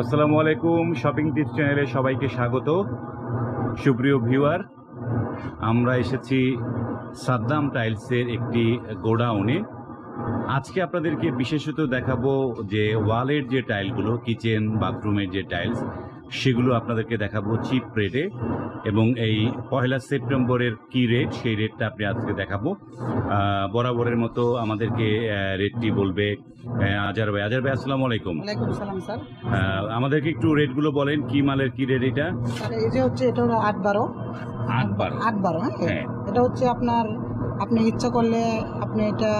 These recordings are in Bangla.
আসসালামু আলাইকুম শপিং টিপস চ্যানেলে সবাইকে স্বাগত। সুপ্রিয় ভিউয়ার, আমরা এসেছি সাদ্দাম টাইলসের একটি গোডাউনে। আজকে আপনাদেরকে বিশেষত দেখাবো যে ওয়ালের যে টাইলগুলো, কিচেন, বাথরুমের যে টাইলস, সেগুলো আপনাদেরকে দেখাবো চিপ রেটে। এবং এই পয়লা সেপ্টেম্বরের কি রেট, সেই রেটটা আপনি আজকে দেখাবো। বরাবরের মতো আমাদেরকে রেটটি বলবে আজার ভাই। আজার ভাই আসসালামু আলাইকুম। সালাম স্যার। আমাদেরকে একটু রেটগুলো বলেন কি মালের কি রেট এটা? এই যে হচ্ছে এটা হলো আট বারো। আট বারো। আট বারো হ্যাঁ? হ্যাঁ। এটা হচ্ছে আপনার আপনি ইচ্ছা করলে আপনি এটা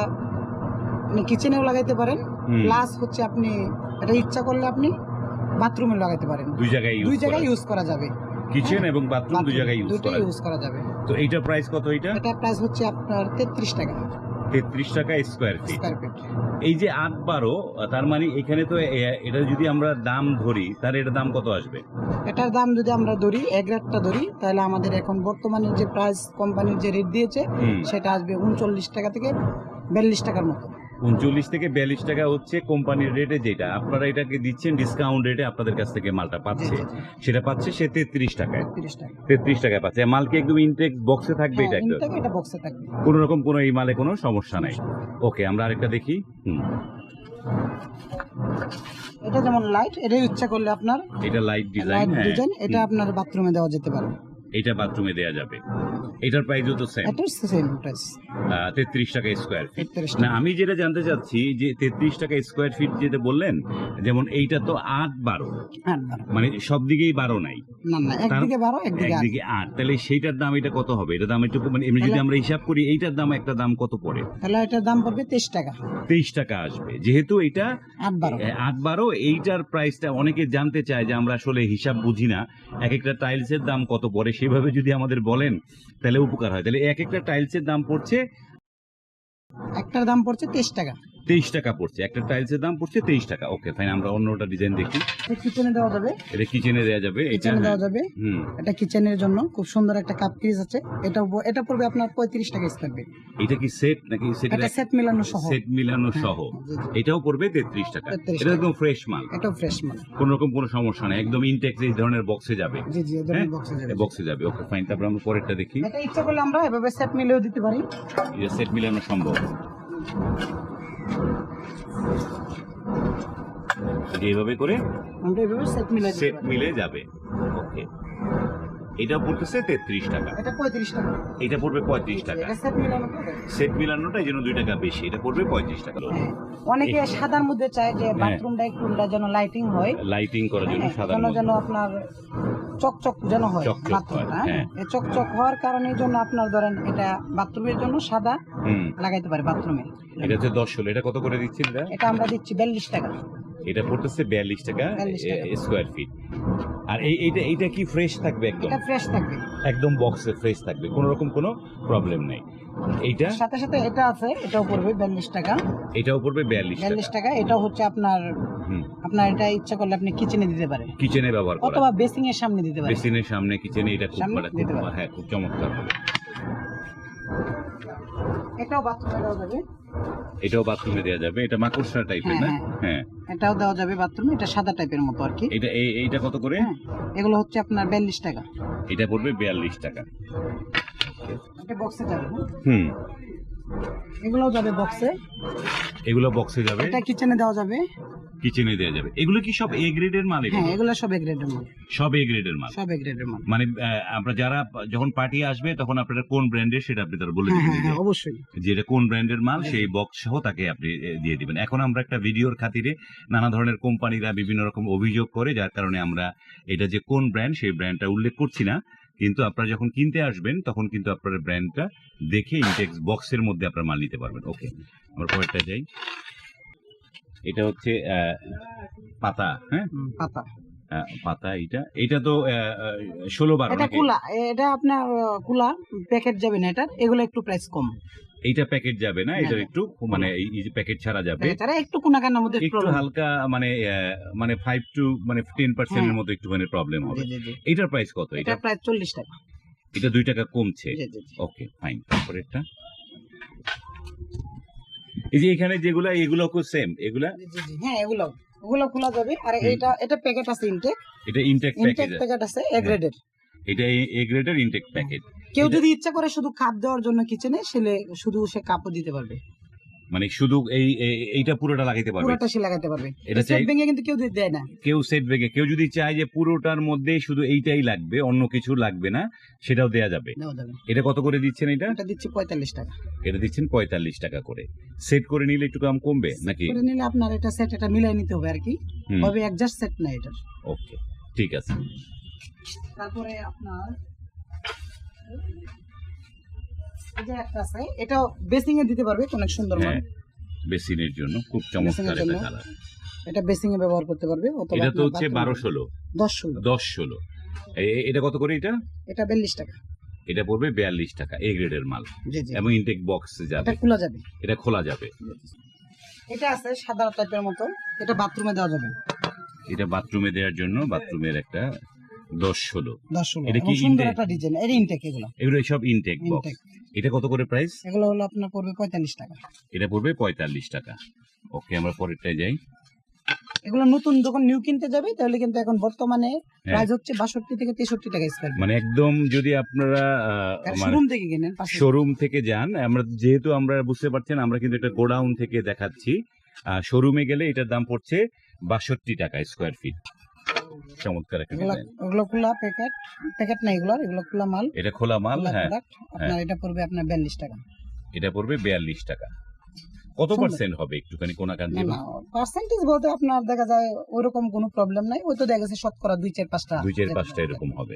মানে কিচেনেও লাগাইতে পারেন। প্লাস হচ্ছে আপনি এটা ইচ্ছা করলে আপনি বাথরুমে লাগাইতে পারেন। দুই জায়গায় দুই জায়গায় ইউজ করা যাবে। কিচেন এবং বাথরুম দুই জায়গায় ইউজ করা ইউজ করা যাবে। তো এইটার প্রাইস কত এটা এটা প্রাইস হচ্ছে আপনার তেত্রিশ টাকা। তেত্রিশ টাকা স্কোয়ার ফিট এই যে আট বারো তার মানে এখানে তো এটা যদি আমরা দাম ধরি তাহলে এটার দাম কত আসবে? এটার দাম যদি আমরা ধরি এক রেটটা ধরি তাহলে আমাদের এখন বর্তমানে যে প্রাইস কোম্পানির যে রেট দিয়েছে সেটা আসবে উনচল্লিশ টাকা থেকে বিয়াল্লিশ টাকার মতো। উনচল্লিশ থেকে বিয়াল্লিশ টাকা হচ্ছে কোম্পানির রেটে যেটা। আপনারা এটাকে দিচ্ছেন ডিসকাউন্ট রেটে আপনাদের কাছ থেকে মালটা পাচ্ছে। সেটা পাচ্ছে সে তেত্রিশ টাকায়। তেত্রিশ টাকায় পাচ্ছে। মাল কি একদম ইনটেক বক্সে থাকবে হ্যাঁ, এটা একদম। কোনো রকম কোনো এই মালে কোনো সমস্যা নাই। ওকে আমরা আরেকটা দেখি। হুম। এটা যেমন লাইট এটাই ইচ্ছা করলে আপনার এটা লাইট ডিজাইন হ্যাঁ। এটা আপনার বাথরুমে দেওয়া যেতে পারে। এটা বাথরুমে দেয়া যাবে। এটার প্রাইসও তো সেম তেত্রিশ টাকা স্কোয়ার ফিট না আমি যেটা জানতে চাচ্ছি যে তেত্রিশ টাকা স্কোয়ার ফিট যেটা বললেন যেমন এইটা তো আট বারো। মানে সব দিকেই বারো নাই। না না একদিকে আট। তাহলে সেইটার দাম এটা কত হবে? এটা দাম একটু মানে এমনি যদি আমরা হিসাব করি এইটার দাম একটা দাম কত পড়ে? তাহলে এটার দাম পড়বে তেইশ টাকা। তেইশ টাকা আসবে। যেহেতু এটা আট বারো। এ, আট বারো এইটার প্রাইসটা অনেকে জানতে চায় যে আমরা আসলে হিসাব বুঝি না। এক একটা টাইলসের দাম কত পড়ে সেভাবে যদি আমাদের বলেন, তাহলে উপকার হয়। তাহলে এক একটা টাইলসের দাম পড়ছে একটার দাম পড়ছে তেইশ টাকা। তেইশ টাকা পড়ছে। একটা টাইলসের দাম পড়ছে তেইশ টাকা। ওকে ফাইন আমরা অন্যটা ডিজাইন দেখি। কিচেনে দেওয়া যাবে। এটা কিচেনে দেওয়া যাবে এটা দেওয়া যাবে। হুম। এটা কিচেনের জন্য। খুব সুন্দর একটা কাপ পিস আছে। এটা এটা পড়বে আপনার পঁয়ত্রিশ টাকা স্কোয়ার ফিট এটা কি সেট নাকি সেট এটা সেট মিলানো সহ। সেট মিলানো সহ। জি, জি। এটাও পড়বে তেত্রিশ টাকা। এটা একদম ফ্রেশ মাল। এটাও ফ্রেশ মাল। কোন রকম কোনো সমস্যা নেই। একদম ইনটেক্স এই ধরনের বক্সে যাবে। জি জি এদের হ্যাঁ? বক্সে যাবে। বক্সে যাবে। ওকে ফাইন তারপর আমরা পরেরটা দেখি। এটা ইচ্ছা করলে আমরা এভাবে সেট মিলেও দিতে পারি। এটা সেট মিলানো সম্ভব। এই এইভাবে করে সেট মিলে যাবে। এটা পড়তেছে তেত্রিশ টাকা। এটা পঁয়ত্রিশ টাকা। এটা পড়বে পঁয়ত্রিশ টাকা। সেট মিলানোটা এই জন্য দুই টাকা বেশি। এটা পড়বে পঁয়ত্রিশ টাকা। হ্যাঁ। অনেকে সাদার মধ্যে চায় যে বাথরুমটা একটু যেন লাইটিং হয়। লাইটিং করার জন্য হ্যাঁ, সাদা যেন আপনার চকচক যেন হয় বাথরুমটা হ্যাঁ হ্যাঁ। এই চকচক হওয়ার কারণে জন্য আপনার ধরেন এটা বাথরুমের জন্য সাদা লাগাইতে পারে বাথরুমে এটা হচ্ছে দশ ষোলো। এটা কত করে দিচ্ছেন এটা? এটা আমরা দিচ্ছি বিয়াল্লিশ টাকা। এটা পড়তেছে বিয়াল্লিশ 42 টাকা। স্কোয়ার ফিট আর এই এইটা এইটা কি ফ্রেশ থাকবে একদম? এটা ফ্রেশ থাকবে। একদম বক্সে ফ্রেশ থাকবে কোনো রকম কোনো প্রবলেম নেই। এইটা? সাথে সাথে এটা আছে এটাও পড়বে বিয়াল্লিশ টাকা। এটাও পড়বে বিয়াল্লিশ বিয়াল্লিশ টাকা এটাও হচ্ছে আপনার আপনার এটা ইচ্ছা করলে আপনি কিচেনে দিতে পারেন। কিচেনে ব্যবহার করা। অথবা বেসিং এর সামনে দিতে পারেন। বেসিনের সামনে কিচেনে এটা খুব। হ্যাঁ খুব চমৎকার হবে। এটাও বাথরুমে দেওয়া যাবে। এটাও বাথরুমে দেওয়া যাবে এটা মাকড়সা টাইপের না? হ্যাঁ, হ্যাঁ। এটাও দেওয়া যাবে বাথরুমে এটা সাদা টাইপের মতো আর কি। এটা এই এইটা কত করে? হ্যাঁ এগুলো হচ্ছে আপনার বিয়াল্লিশ টাকা। এটা পড়বে বিয়াল্লিশ টাকা। এটা বক্সে যাবে হ্যাঁ? হুম। এগুলোও যাবে বক্সে এগুলো বক্সে যাবে। এটা কিচেনে দেওয়া যাবে। কিচেনে দেওয়া যাবে। এগুলো কি সব এ গ্রেডের মাল এগুলো? হ্যাঁ এগুলো সব এ গ্রেডের মাল সব এ গ্রেডের মাল। সব এ গ্রেডের মাল। মানে আমরা যারা যখন পার্টি আসবে তখন আপনারা কোন ব্র্যান্ডের সেটা আপনি তারা বলে হ্যাঁ দিবেন হ্যাঁ হ্যাঁ অবশ্যই। যে এটা কোন ব্র্যান্ডের মাল সেই বক্স সহ তাকে আপনি দিয়ে দিবেন। এখন আমরা একটা ভিডিওর খাতিরে নানা ধরনের কোম্পানিরা বিভিন্ন রকম অভিযোগ করে যার কারণে আমরা এটা যে কোন ব্র্যান্ড সেই ব্র্যান্ডটা উল্লেখ করছি না। কিন্তু আপনারা যখন কিনতে আসবেন তখন কিন্তু আপনারা ব্র্যান্ডটা দেখে ইনটেক্স বক্সের মধ্যে আপনারা মাল নিতে পারবেন। ওকে আমরা পরেরটা যাই। এটা হচ্ছে পাতা হ্যাঁ? পাতা। পাতা এটা এটা তো ষোলো বারো এটা কুলা এটা আপনার কুলা প্যাকেট যাবে না এটা এগুলো একটু প্রাইস কম। এইটা প্যাকেট যাবে না? এটার না, একটু মানে এই যে প্যাকেট ছাড়া যাবে। এছাড়া একটু মধ্যে একটু হালকা মানে মানে ফাইভ টু মানে টেন পার্সেন্টের হ্যাঁ। মতো একটু মানে প্রবলেম হবে এটার প্রাইস কত এটা এটা? প্রায় চল্লিশ টাকা। এটা দুই টাকা কমছে। ওকে ফাইন তারপরে এটা এই যে এখানে যেগুলা এগুলো সেম এগুলা? জি, জি, জি। হ্যাঁ এগুলো ওগুলো খোলা যাবে। আর এটা এটা প্যাকেট আছে ইনটেক এটা ইনটেক প্যাকেট আছে। এ গ্রেডের এটা এ গ্রেডের ইনটেক প্যাকেট কেউ যদি ইচ্ছা করে শুধু কাপ দেওয়ার জন্য কিচেনে সেলে শুধু সে কাপও দিতে পারবে। মানে শুধু এই এই- এইটা পুরোটা লাগাইতে পারবে। পুরোটা সে লাগাতে পারবে। এটা সেট ভেঙে কিন্তু কেউ দেয় না। কেউ সেট বেগে কেউ যদি চায় যে পুরোটার মধ্যে শুধু এইটাই লাগবে অন্য কিছু লাগবে না সেটাও দেয়া যাবে। এটা কত করে দিচ্ছেন এটা? এটা দিচ্ছি পঁয়তাল্লিশ টাকা। এটা দিচ্ছেন পঁয়তাল্লিশ টাকা করে। সেট করে নিলে একটু দাম কমবে নাকি? করে নিলে আপনার এটা সেট এটা মিলাই নিতে হবে আর কি। হবে একজাস্ট সেট না এটা ওকে ঠিক আছে। তারপরে আপনার যে একটা আছে এটাও বেসিং এ দিতে পারবে অনেক সুন্দর মাল হ্যাঁ বেসিনের জন্য খুব চমৎকার একটা কালার এটা বেসিং এ ব্যবহার করতে পারবে অথবা এটা তো হচ্ছে bathroom-এ। বারো ষোলো দশ ষোলো দশ ষোলো এ- এ- এটা কত করে এটা? এটা বিয়াল্লিশ টাকা। এটা পড়বে বিয়াল্লিশ টাকা এ গ্রেডের মাল। এবং ইনটেক বক্স যাবে। এটা খোলা যাবে। এটা খোলা যাবে। এটা আছে সাদা টাইপের মতো এটা বাথরুমে দেওয়া যাবে। এটা বাথরুমে দেওয়ার জন্য বাথরুমের একটা দশ ষোলো এটা কি ইনটেক এগুলো। এগুলো সব ইনটেক বক্স এটা কত করে প্রাইস এগুলো হলো আপনার পড়বে পঁয়তাল্লিশ টাকা। এটা পড়বে পঁয়তাল্লিশ টাকা। ওকে আমরা পরেরটায় যাই। এগুলো নতুন যখন নিউ কিনতে যাবে তাহলে কিন্তু এখন বর্তমানে হ্যাঁ। প্রাইস হচ্ছে বাষট্টি থেকে তেষট্টি টাকা স্কোয়ার মানে একদম যদি আপনারা শোরুম থেকে কিনেন শোরুম থেকে যান আমরা যেহেতু আমরা বুঝতে পারছেন আমরা কিন্তু এটা গোডাউন থেকে দেখাচ্ছি। শোরুমে গেলে এটার দাম পড়ছে বাষট্টি টাকা স্কোয়ার ফিট চমৎকার একটা ওগুলো খোলা প্যাকেট প্যাকেট না এগুলো এগুলো খোলা মাল। এটা খোলা মাল হ্যাঁ আপনার এটা পড়বে আপনার বিয়াল্লিশ টাকা। এটা পড়বে বিয়াল্লিশ টাকা। কত পার্সেন্ট হবে একটুখানি কোনাকান না না পার্সেন্টেজ বলতে আপনার দেখা যায় ওইরকম কোনো প্রবলেম নাই ওই তো দেখা গেছে শতকরা দুই চার পাঁচটা দুই চার পাঁচটা এরকম হবে।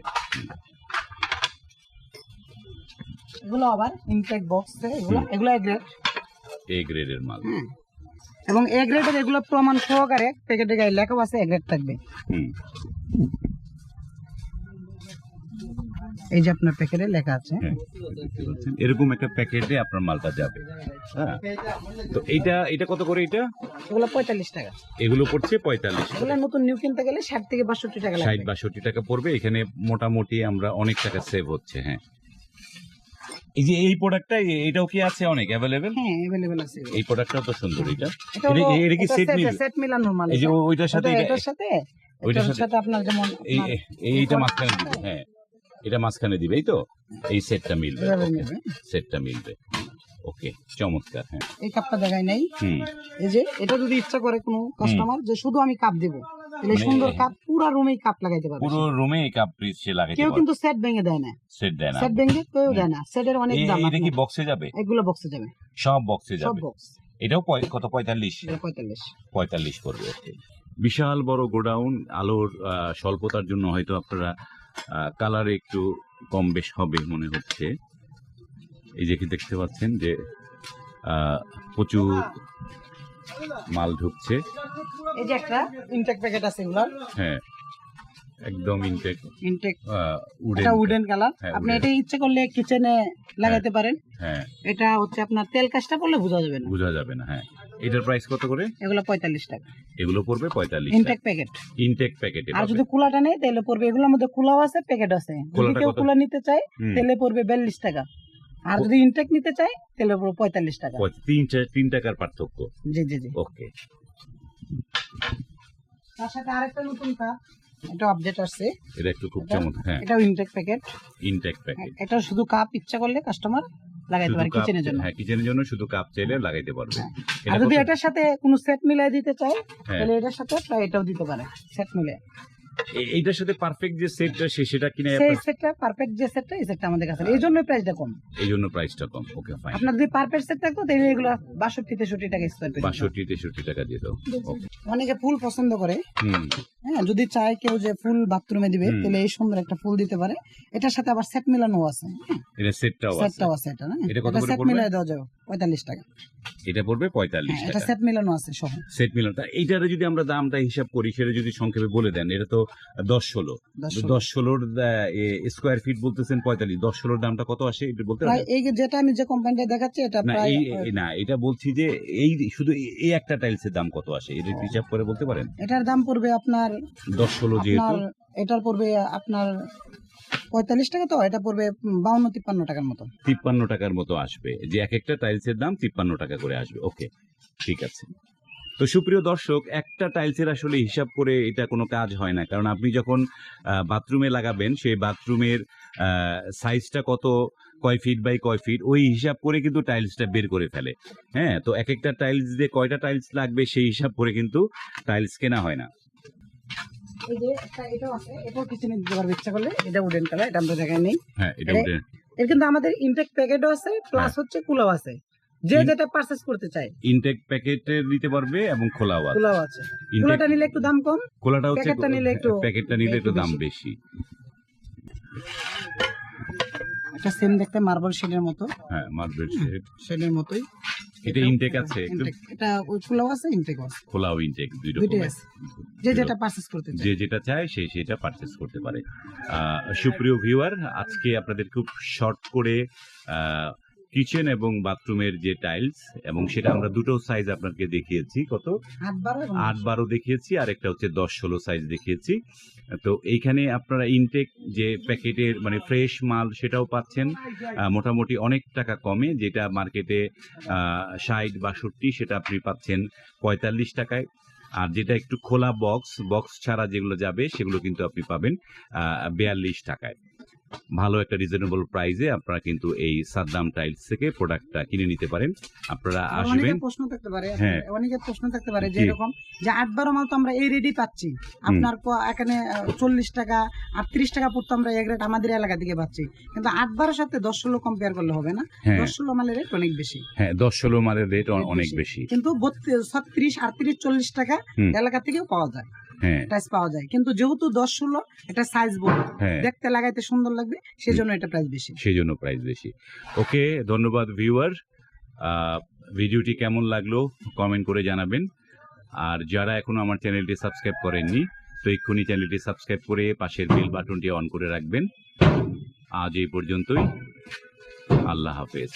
এগুলো আবার ইনটেক বক্স এগুলো এগুলো এ গ্রেড এ গ্রেডের মাল। হ্যাঁ এবং এ গ্রেডের এগুলো প্রমাণ সহকারে প্যাকেটে গায়ে লেখাও আছে এ গ্রেড থাকবে। হুম। এই যে আপনার প্যাকেটে লেখা আছে। হ্যাঁ এরকম একটা প্যাকেটে আপনার মালটা যাবে। হ্যাঁ তো এইটা এটা কত করে এটা এগুলো পঁয়তাল্লিশ টাকা। এগুলো পড়ছে পঁয়তাল্লিশ এগুলো নতুন নিউ কিনতে গেলে ষাট থেকে বাষট্টি টাকা ষাট বাষট্টি টাকা পড়বে। এখানে মোটামুটি আমরা অনেক টাকা সেভ হচ্ছে হ্যাঁ। এই যে এই প্রোডাক্টটা এটাও কি আছে অনেক? অ্যাভেলেবেল হ্যাঁ অ্যাভেলেবেল আছে এই প্রোডাক্টটাও তো সুন্দর এটা। এটা কি set- মিলবে? set মিলানোর মাল এই যে ওইটার সাথে এটার সাথে ওইটার সাথে আপনার যেমন এই এইটা মাঝখানে দিবে হ্যাঁ এটা মাঝখানে দিবে এই তো? এই সেটটা মিলবে। সেটটা মিলবে। ওকে চমৎকার হ্যাঁ। এই কাপটা দেখাই নাই। এই যে এটা যদি ইচ্ছা করে কোনো কাস্টমার যে শুধু আমি কাপ দেব তাহলে মানে- সুন্দর কাপ পুরো রুমেই কাপ লাগাইতে পারবে পুরো রুমে এই কাপ পিস সে লাগাইতে কেউ কিন্তু সেট ভেঙে দেয় না। সেট দেয় না। সেট ভেঙে কেউ দেয় না। সেটের অনেক দাম এটা কি বক্সে যাবে? এগুলো বক্সে যাবে। সব বক্সে সব যাবে। বক্স এটাও কত? পঁয়তাল্লিশ? পঁয়তাল্লিশ। পঁয়তাল্লিশ পড়বে ওকে বিশাল বড় গোডাউন আলোর স্বল্পতার জন্য হয়তো আপনারা কালার একটু কম বেশ হবে মনে হচ্ছে। এই যে কি দেখতে পাচ্ছেন যে প্রচুর মাল ঢুকছে। এই যে একটা ইনটেক প্যাকেট আছে এগুলো হ্যাঁ একদম ইনটেক ইনটেক উডেন এটা উডেন কালার হ্যাঁ, আপনি এটা ইচ্ছে করলে কিচেনে লাগাইতে পারেন। হ্যাঁ। এটা হচ্ছে আপনার তেল কাজটা করলে বোঝা যাবে না। বোঝা যাবে না হ্যাঁ। এটার প্রাইস কত করে? এগুলো পঁয়তাল্লিশ টাকা। এগুলো পড়বে পঁয়তাল্লিশ ইনটেক প্যাকেট ইনটেক প্যাকেটে আর যদি কুলাটা নেই তাহলে পড়বে এগুলোর মধ্যে কুলাও আছে প্যাকেট আছে। যদি কেউ কুলা নিতে চায় তাহলে পড়বে বিয়াল্লিশ টাকা। আর যদি ইনটেক নিতে চায় তাহলে পড়বে পঁয়তাল্লিশ টাকা। তিন তিন টাকার পার্থক্য। জি জি জি। ওকে। তার সাথে আরেকটা নতুন কাপ এটা আপডেট আসছে। এটা একটু খুব চমৎকার হ্যাঁ। এটাও ইনটেক প্যাকেট ইনটেক প্যাকেট এটা শুধু কাপ ইচ্ছা করলে কাস্টমার লাগাইতে পারে কিচেনের জন্য? হ্যাঁ কিচেনের জন্য? শুধু কাপ চাইলে লাগাইতে পারবে। হ্যাঁ। আর যদি এটার সাথে কোনো সেট মিলাই দিতে চায় হ্যাঁ। তাহলে এটার সাথে প্রায় এটাও দিতে পারে সেট মিলে। এইটার সাথে পারফেক্ট যে সেটটা সে সেটা কিনে সেই সেটটা পারফেক্ট যে সেটটা এই সেটটা আমাদের কাছে এই জন্য প্রাইসটা কম। এই জন্য প্রাইসটা কম। ওকে ফাইন আপনার যদি পারফেক্ট সেট থাকতো তাহলে এগুলো বাষট্টি তেষট্টি টাকা স্কোয়ার ফিট বাষট্টি তেষট্টি টাকা দিয়ে দাও। অনেকে ফুল পছন্দ করে। হুম। হ্যাঁ যদি চায় কেউ যে ফুল বাথরুমে দিবে তাহলে এই সুন্দর একটা ফুল দিতে পারে। এটার সাথে আবার সেট মিলানো আছে এটা সেটটাও আছে। সেটটাও আছে এটা না এটা কত করে সেট পড়বে? দেওয়া যাবে পঁয়তাল্লিশ টাকা। এটা পড়বে পঁয়তাল্লিশ হ্যাঁ এটা সেট মিলানো আছে সহ। সেট মিলন। তা এইটারে যদি আমরা দামটা হিসাব করি সেটা যদি সংক্ষেপে বলে দেন এটা তো দশ ষোলো। দশ দশ ষোলোর স্কোয়ার ফিট বলতেছেন পঁয়তাল্লিশ। দশ ষোলোর দামটা কত আসে? এটা বলতে প্রায় এই যে- যেটা আমি যে কোম্পানিটা দেখাচ্ছি এটা প্রায় না এটা বলছি যে এই শুধু এই- এই একটা টাইলসের দাম কত আসে? এটা হিসাব করে বলতে পারেন? এটার দাম পড়বে আপনার দশ ষোলো আপনার এটার পড়বে আপনার পঁয়তাল্লিশ টাকা তো এটা পড়বে বাউন্ন তিপ্পান্ন টাকার মতো। তিপ্পান্ন টাকার মতো আসবে। যে এক একটা টাইলসের দাম তিপ্পান্ন টাকা করে আসবে। ওকে ঠিক আছে। তো সুপ্রিয় দর্শক একটা টাইলসের আসলে হিসাব করে এটা কোনো কাজ হয় না। কারণ আপনি যখন বাথরুমে লাগাবেন সেই বাথরুমের সাইজটা কত কয় ফিট বাই কয় ফিট ওই হিসাব করে কিন্তু টাইলসটা বের করে ফেলে। হ্যাঁ তো এক একটা টাইলস দিয়ে কয়টা টাইলস লাগবে সেই হিসাব করে কিন্তু টাইলস কেনা হয় না। এই যে এটাও আছে এটাও কিচেনে দিতে পারবে ইচ্ছা করলে এটা উডেন কালার এটা আমরা দেখাই নেই। হ্যাঁ এটা এর কিন্তু আমাদের ইনটেক প্যাকেটও আছে প্লাস হচ্ছে কুলাও আছে। যে যেটা পারচেজ করতে চায়। ইনটেক প্যাকেটে নিতে পারবে এবং খোলাও আছে। নিলে একটু দাম কম খোলাটা হচ্ছে প্যাকেটটা নিলে একটু- প্যাকেটটা নিলে একটু দাম বেশি। সেম দেখতে মার্বেল শেডের মতো। হ্যাঁ মার্বেল শেড শেডের মতোই। এটা ইনটেক আছে এটা খোলাও আছে ইনটেক আছে। খোলাও ইনটেক দুই রকম যে যেটা পারচেজ করতে চায়। যে যেটা চায় সে সেটা পারচেস করতে পারে। আহ, সুপ্রিয় ভিউয়ার আজকে আপনাদের খুব শর্ট করে কিচেন এবং বাথরুমের যে টাইলস এবং সেটা আমরা দুটো সাইজ আপনাকে দেখিয়েছি কত? আট বারো দেখিয়েছি আর একটা হচ্ছে দশ ষোলো সাইজ দেখিয়েছি। তো এইখানে আপনারা ইনটেক যে প্যাকেটের মানে ফ্রেশ মাল সেটাও পাচ্ছেন। মোটামুটি অনেক টাকা কমে যেটা মার্কেটে ষাট বাষট্টি সেটা আপনি পাচ্ছেন পঁয়তাল্লিশ টাকায়। আর যেটা একটু খোলা বক্স বক্স ছাড়া যেগুলো যাবে সেগুলো কিন্তু আপনি পাবেন বিয়াল্লিশ টাকায়। ভালো একটা রিজনেবল প্রাইসে আপনারা কিন্তু এই সাদ্দাম টাইলস থেকে প্রোডাক্টটা কিনে নিতে পারেন। আপনারা আসবেন। প্রশ্ন থাকতে পারে হ্যাঁ। অনেকের প্রশ্ন থাকতে পারে যে এরকম যে আট বারো মাল তো আমরা এই রেডি পাচ্ছি। আপনার এখানে চল্লিশ টাকা আটত্রিশ টাকা পড়তো আমরা এক রেট আমাদের এলাকা থেকে পাচ্ছি। কিন্তু আট বারোর সাথে দশ ষোলো কম্পেয়ার করলে হবে না। হ্যাঁ। দশ ষোলো মালের রেট অনেক বেশি। হ্যাঁ দশ ষোলো মালের রেট অনেক বেশি। কিন্তু ছত্রিশ আটত্রিশ চল্লিশ টাকা এলাকা থেকেও পাওয়া যায়। প্রাইস পাওয়া যায়। কিন্তু যেহেতু দশ ষোলো এটা সাইজ বড়। হ্যাঁ। দেখতে লাগাইতে সুন্দর লাগবে সেজন্য এটা প্রাইস বেশি। সেই জন্য প্রাইস বেশি। ওকে ধন্যবাদ ভিউয়ার ভিডিওটি কেমন লাগল কমেন্ট করে জানাবেন। আর যারা এখনও আমার চ্যানেলটি সাবস্ক্রাইব করেননি তো এক্ষুনি চ্যানেলটি সাবস্ক্রাইব করে পাশের বেল বাটনটি অন করে রাখবেন। আজ এই পর্যন্তই। আল্লাহ হাফেজ।